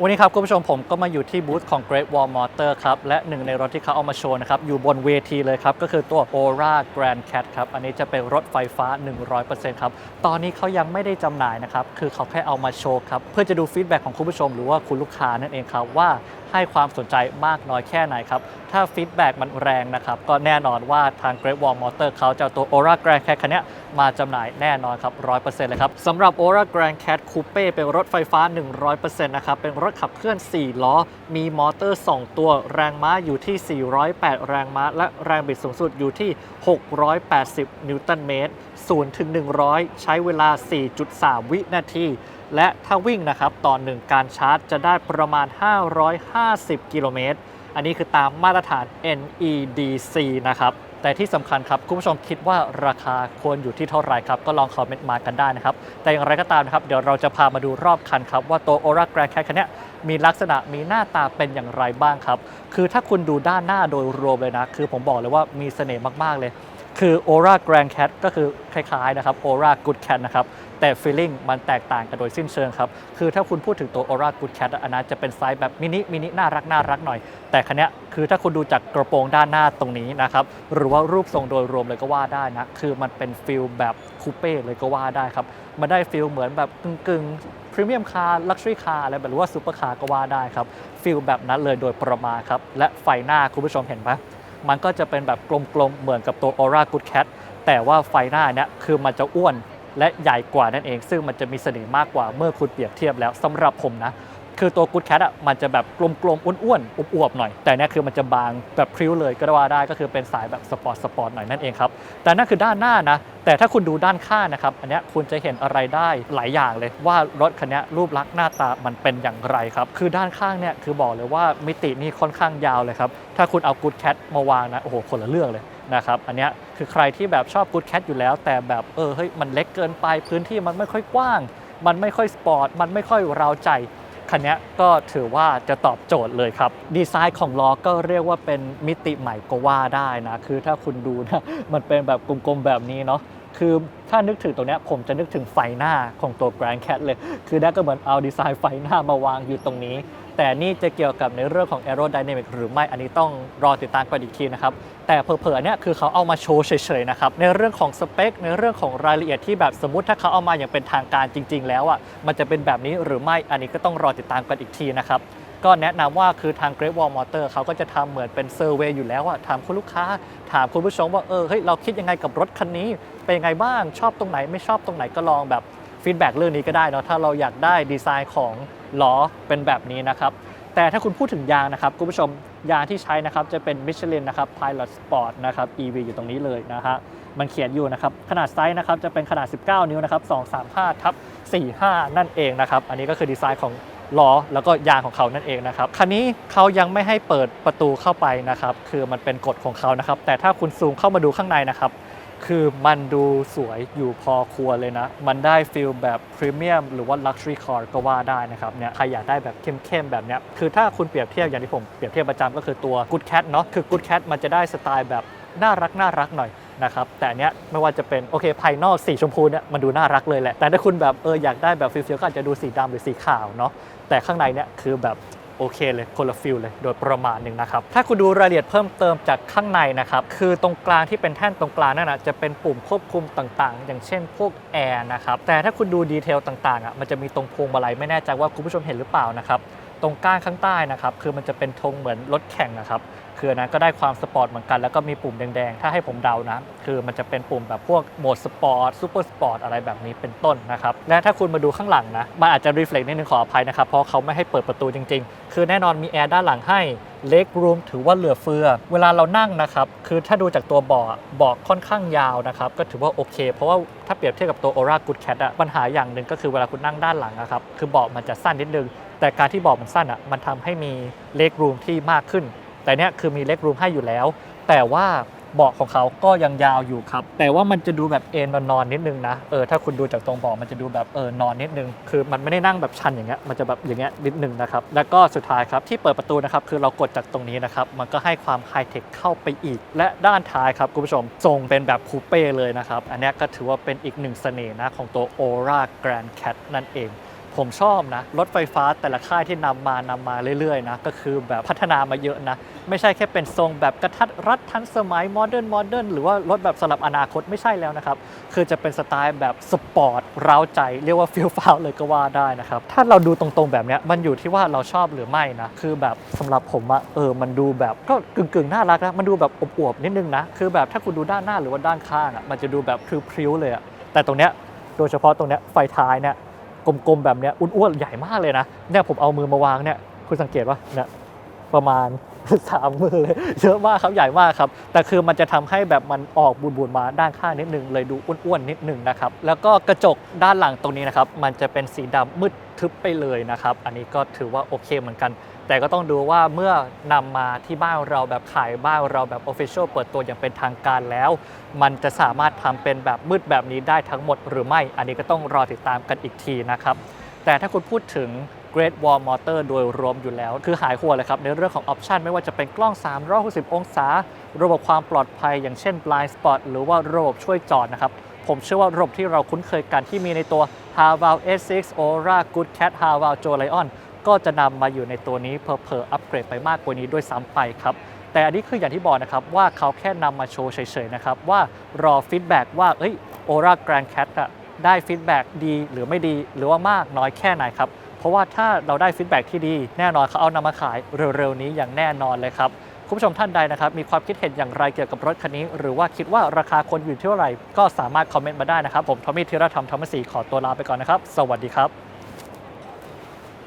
วันนี้ครับคุณผู้ชมผมก็มาอยู่ที่บูธของ Great Wall Motor ครับ และหนึ่งในรถที่เขาเอามาโชว์นะครับ อยู่บนเวทีเลยครับ ก็คือตัว Aura Grand Cat ครับ อันนี้จะเป็นรถไฟฟ้า 100%ครับ ตอนนี้เขายังไม่ได้จำหน่ายนะครับ คือเขาแค่เอามาโชว์ครับ เพื่อจะดูฟีดแบ็กของคุณผู้ชมหรือว่าคุณลูกค้านั่นเองครับว่าให้ความสนใจมากน้อยแค่ไหนครับ ถ้าฟีดแบ็กมันแรงนะครับ ก็แน่นอนว่าทาง Great Wall Motor เขาจะตัว Aura Grand Cat คันนี้มาจำหน่ายแน่นอนครับ100%เลยครับสำหรับ Aura Grand Cat Coupe เป็นรถไฟฟ้า 100%นะครับเป็นรถขับเคลื่อน 4 ล้อ มีมอเตอร์ 2 ตัว แรงม้าอยู่ที่ 408 แรงม้า และแรงบิดสูงสุดอยู่ที่ 680 นิวตันเมตร 0 ถึง 100 ใช้เวลา 4.3 วินาที และถ้าวิ่งนะครับต่อหนึ่งการชาร์จจะได้ประมาณ 550 กิโลเมตร อันนี้คือตามมาตรฐาน NEDC นะครับ แต่ที่สำคัญครับ คุณผู้ชมคิดว่าราคาควรอยู่ที่เท่าไหร่ครับ ก็ลองคอมเมนต์มากันได้นะครับ แต่อย่างไรก็ตามนะครับ เดี๋ยวเราจะพามาดูรอบคันครับ ว่าตัว Aura Grand Cat คันนี้มีลักษณะมีหน้าตาเป็นอย่างไรบ้างครับ คือถ้าคุณดูด้านหน้าโดยรวมเลยนะ คือผมบอกเลยว่ามีเสน่ห์มาก ๆ เลย คือ Aura Grand Cat ก็คือคล้ายๆนะครับ Aura Good Cat นะครับ แต่ feeling มันแตกต่างกันโดยสิ้นเชิงครับ คือถ้าคุณพูดถึงตัว Aura Good Cat อันนั้นจะเป็นไซส์แบบมินิมินิน่ารักน่ารักหน่อย แต่คันนี้คือถ้าคุณดูจากกระโปรงด้านหน้าตรงนี้นะครับ หรือว่ารูปทรงโดยรวมเลยก็ว่าได้นะ คือมันเป็นฟิลแบบคูเป้เลยก็ว่าได้ครับ มันได้ฟิลเหมือนแบบกึ่งกึ่งพรีเมียมคาร์ลักชัวรี่คาร์อะไรแบบหรือว่าซูเปอร์คาร์ก็ว่าได้ครับฟิลแบบนั้นเลยโดยประมาณครับ และไฟหน้าคุณผู้ชมเห็นปะมันก็จะเป็นแบบกลมๆ เหมือนกับตัว Aura Good Cat แต่ว่าไฟหน้าเนี่ยคือมันจะอ้วน และใหญ่กว่านั่นเอง ซึ่งมันจะมีเสน่ห์มากกว่าเมื่อคุณเปรียบเทียบแล้วสำหรับผมนะคือตัว Good Cat อะมันจะแบบกลมๆอ้วนๆอวบๆหน่อย แต่เนี่ยคือมันจะบางแบบพริ้วเลยก็ว่าได้ก็คือเป็นสายแบบสปอร์ตสปอร์ตหน่อยนั่นเองครับ แต่นั่นคือด้านหน้านะ แต่ถ้าคุณดูด้านข้างนะครับ อันนี้คุณจะเห็นอะไรได้หลายอย่างเลยว่ารถคันนี้รูปลักษณ์หน้าตามันเป็นอย่างไรครับ คือด้านข้างเนี่ยคือบอกเลยว่ามิตินี่ค่อนข้างยาวเลยครับถ้าคุณเอา Good Cat มาวางนะโอ้โหคนละเรื่องเลย นะครับอันนี้คือใครที่แบบชอบ Good Cat อยู่แล้ว แต่แบบเออเฮ้ยมันเล็กเกินไปพื้นที่มันไม่ค่อยกว้าง มันไม่ค่อยสปอร์ตมันไม่ค่อยเราใจคันนี้ก็ถือว่าจะตอบโจทย์เลยครับ ดีไซน์ของล้อก็เรียกว่าเป็นมิติใหม่ก็ว่าได้นะ คือถ้าคุณดูนะ มันเป็นแบบกลมๆแบบนี้เนาะ คือถ้านึกถึงตรงนี้ผมจะนึกถึงไฟหน้าของตัว Grand Cat เลย คือได้ก็เหมือนเอาดีไซน์ไฟหน้ามาวางอยู่ตรงนี้ แต่นี่จะเกี่ยวกับในเรื่องของ aerodynamic หรือไม่อันนี้ต้องรอติดตามกันอีกทีนะครับ แต่เผลอๆเนี่ยคือเขาเอามาโชว์เฉยๆนะครับ ในเรื่องของสเปค ในเรื่องของรายละเอียดที่แบบสมมติถ้าเขาเอามาอย่างเป็นทางการจริง ๆ แล้วอะมันจะเป็นแบบนี้หรือไม่อันนี้ก็ต้องรอติดตามกันอีกทีนะครับก็แนะนำว่าคือทาง Great Wall Motor เขาก็จะทำเหมือนเป็นเซอร์เวยอยู่แล้วอะถามคุณลูกค้า ถามคุณผู้ชมว่า เออเฮ้ยเราคิดยังไงกับรถคันนี้ เป็นยังไงบ้างชอบตรงไหนไม่ชอบตรงไหนก็ลองแบบฟีดแบ็กเรื่องนี้ก็ได้เนาะถ้าเราอยากได้ดีไซน์ของล้อเป็นแบบนี้นะครับแต่ถ้าคุณพูดถึงยางนะครับคุณผู้ชมยางที่ใช้นะครับจะเป็น Michelin นะครับ Pilot Sport นะครับ EV อยู่ตรงนี้เลยนะฮะมันเขียนอยู่นะครับขนาดไซส์นะครับจะเป็นขนาด 19 นิ้วนะครับ235ทับ45 นั่นเองนะครับอันนี้ก็คือดีไซน์ของล้อแล้วก็ยางของเขานั่นเองนะครับคันนี้เขายังไม่ให้เปิดประตูเข้าไปนะครับคือมันเป็นกฎของเขานะครับแต่ถ้าคุณซูมเข้ามาดูข้างในนะครับ คือมันดูสวยอยู่พอควรเลยนะ มันได้ฟิลแบบพรีเมียมหรือว่า Luxury Car ก็ว่าได้นะครับเนี่ยใครอยากได้แบบเข้มๆแบบเนี้ยคือถ้าคุณเปรียบเทียบอย่างที่ผมเปรียบเทียบประจำก็คือตัว Good Cat เนาะคือ Good Cat มันจะได้สไตล์แบบน่ารักน่ารักหน่อยนะครับแต่อันเนี้ยไม่ว่าจะเป็นโอเคภายนอกสีชมพูเนี่ยมันดูน่ารักเลยแหละแต่ถ้าคุณแบบเอออยากได้แบบฟิลๆก็อาจจะดูสีดำหรือสีขาวเนาะแต่ข้างในเนี่ยคือแบบ โอเคเลยคนละฟิลเลยโดยประมาณหนึ่งนะครับ ถ้าคุณดูรายละเอียดเพิ่มเติมจากข้างในนะครับ คือตรงกลางที่เป็นแท่นตรงกลางนั่นนะจะเป็นปุ่มควบคุมต่างๆ อย่างเช่นพวกแอร์นะครับแต่ถ้าคุณดูดีเทลต่างๆอะมันจะมีตรงพวงมาลัยไม่แน่ใจว่าคุณผู้ชมเห็นหรือเปล่านะครับ ตรงก้านข้างใต้นะครับคือมันจะเป็นธงเหมือนรถแข่งนะครับคืออันนั้นก็ได้ความสปอร์ตเหมือนกัน แล้วก็มีปุ่มแดง ๆ ถ้าให้ผมเดานะ คือมันจะเป็นปุ่มแบบพวกโหมดสปอร์ตซูเปอร์สปอร์ตอะไรแบบนี้เป็นต้นนะครับและถ้าคุณมาดูข้างหลังนะมันอาจจะรีเฟล็กนิดนึงขออภัยนะครับเพราะเขาไม่ให้เปิดประตูจริง ๆ คือแน่นอนมีแอร์ด้านหลังให้เล็กรูมถือว่าเหลือเฟือ เวลาเรานั่งนะครับ คือถ้าดูจากตัวเบาะเบาะค่อนข้างยาวนะครับ ก็ถือว่าโอเค เพราะว่าถ้าเปรียบเทียบกับตัว Aura Good Cat อะปัญหาอย่างหนึ่งก็คือเวลาคุณนั่งด้านหลังอะครับ คือเบาะมันจะสั้นนิดนึง แต่การที่เบาะมันสั้นอะมันทำให้มีเลกรูมที่มากขึ้น แต่เนี้ยคือมีเลกรูมให้อยู่แล้ว แต่ว่าเบาะของเขาก็ยังยาวอยู่ครับ แต่ว่ามันจะดูแบบเอนนอนนิดนึงนะ เออถ้าคุณดูจากตรงเบาะมันจะดูแบบเออนอนนิดนึง คือมันไม่ได้นั่งแบบชันอย่างเงี้ย มันจะแบบอย่างเงี้ยนิดนึงนะครับ แล้วก็สุดท้ายครับที่เปิดประตูนะครับ คือเรากดจากตรงนี้นะครับ มันก็ให้ความไฮเทคเข้าไปอีก และด้านท้ายครับคุณผู้ชมทรงเป็นแบบคูเป้เลยนะครับ อันนี้ก็ถือว่าเป็นอีกหนึ่งเสน่ห์นะของตัว Aura Grand Cat นั่นเอง ผมชอบนะ รถไฟฟ้าแต่ละค่ายที่นำมานำมาเรื่อยๆนะ ก็คือแบบพัฒนามาเยอะนะ ไม่ใช่แค่เป็นทรงแบบกระทัดรัดทันสมัยโมเดิร์นโมเดิร์นหรือว่ารถแบบสำหรับอนาคตไม่ใช่แล้วนะครับ คือจะเป็นสไตล์แบบสปอร์ตเร้าใจ เรียกว่าฟิลฟ้าวเลยก็ว่าได้นะครับ ถ้าเราดูตรงๆแบบนี้มันอยู่ที่ว่าเราชอบหรือไม่นะ คือแบบสำหรับผมอะเออมันดูแบบก็กึ่งๆน่ารักนะมันดูแบบอวบๆนิดนึงนะคือแบบถ้าคุณดูด้านหน้าหรือว่าด้านข้างอะมันจะดูแบบพริ้วๆเลยอะแต่ตรงเนี้ยโดยเฉพาะตรงเนี้ยไฟท้ายเนี่ย กลมๆแบบเนี้ยอ้วนๆใหญ่มากเลยนะเนี่ยผมเอามือมาวางเนี่ยคุณสังเกตว่าเนี่ย ประมาณสามมือเลยเยอะมากครับใหญ่มากครับ แต่คือมันจะทำให้แบบมันออกบูนๆมาด้านข้างนิดนึงเลยดูอ้วนๆนิดนึงนะครับ แล้วก็กระจกด้านหลังตรงนี้นะครับ มันจะเป็นสีดำมืดทึบไปเลยนะครับ อันนี้ก็ถือว่าโอเคเหมือนกัน แต่ก็ต้องดูว่าเมื่อนำมาที่บ้านเราแบบขายบ้านเราแบบ Official เปิดตัวอย่างเป็นทางการแล้ว มันจะสามารถทำเป็นแบบมืดแบบนี้ได้ทั้งหมดหรือไม่ อันนี้ก็ต้องรอติดตามกันอีกทีนะครับ แต่ถ้าคุณพูดถึง Great Wall Motor โดยรวมอยู่แล้ว คือหายหัวเลยครับ ในเรื่องของออปชันไม่ว่าจะเป็นกล้อง 360 องศา ระบบความปลอดภัย อย่างเช่น blind spot หรือว่าระบบช่วยจอดนะครับ ผมเชื่อว่าระบบที่เราคุ้นเคยกันที่มีในตัว h a v a l S6 Aura Good Cat h a v a l Joe Lion ก็จะนำมาอยู่ในตัวนี้เพอเพออัปเกรดไปมากกว่านี้ด้วยซ้ำไปครับแต่อันนี้คืออย่างที่บอกนะครับว่าเขาแค่นำมาโชว์เฉยๆนะครับว่ารอฟีดแบ็กว่าเอ้ย Aura Grand Cat อะได้ฟีดแบ็กดีหรือไม่ดี หรือว่ามากน้อยแค่ไหนครับ เพราะว่าถ้าเราได้ฟีดแบ็กที่ดีแน่นอนเขาเอานำมาขายเร็วๆนี้อย่างแน่นอนเลยครับคุณผู้ชมท่านใดนะครับมีความคิดเห็นอย่างไรเกี่ยวกับรถคันนี้ หรือว่าคิดว่าราคาควรอยู่เท่าไหร่ก็สามารถคอมเมนต์มาได้นะครับ ผมทอมมี่ธีรธรรมธรรมศรีขอตัวลาไปก่อนนะครับ สวัสดีครับ